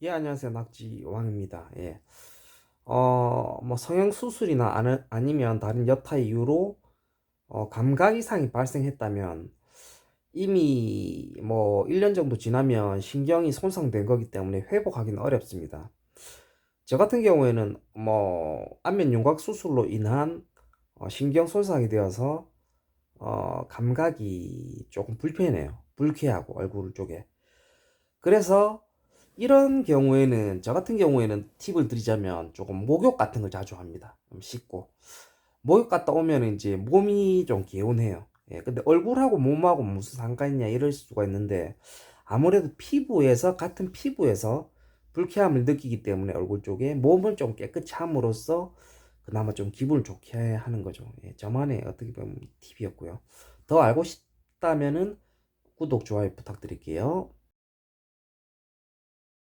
예, 안녕하세요. 낙지왕입니다. 예. 어, 뭐 성형 수술이나 아니, 아니면 다른 여타 이유로 어, 감각 이상이 발생했다면 이미 뭐 1년 정도 지나면 신경이 손상된 거기 때문에 회복하기는 어렵습니다. 저 같은 경우에는 뭐 안면 윤곽 수술로 인한 어, 신경 손상이 되어서 어, 감각이 조금 불편해요. 불쾌하고 얼굴 쪽에. 그래서 이런 경우에는 저 같은 경우에는 팁을 드리자면 조금 목욕 같은 걸 자주 합니다. 좀 씻고 목욕 갔다 오면 이제 몸이 좀 개운해요. 예, 근데 얼굴하고 몸하고 무슨 상관이냐 이럴 수가 있는데 아무래도 피부에서 같은 피부에서 불쾌함을 느끼기 때문에 얼굴 쪽에 몸을 좀 깨끗이 함으로써 그나마 좀 기분을 좋게 하는 거죠. 예, 저만의 어떻게 보면 팁이었고요. 더 알고 싶다면은 구독, 좋아요 부탁드릴게요.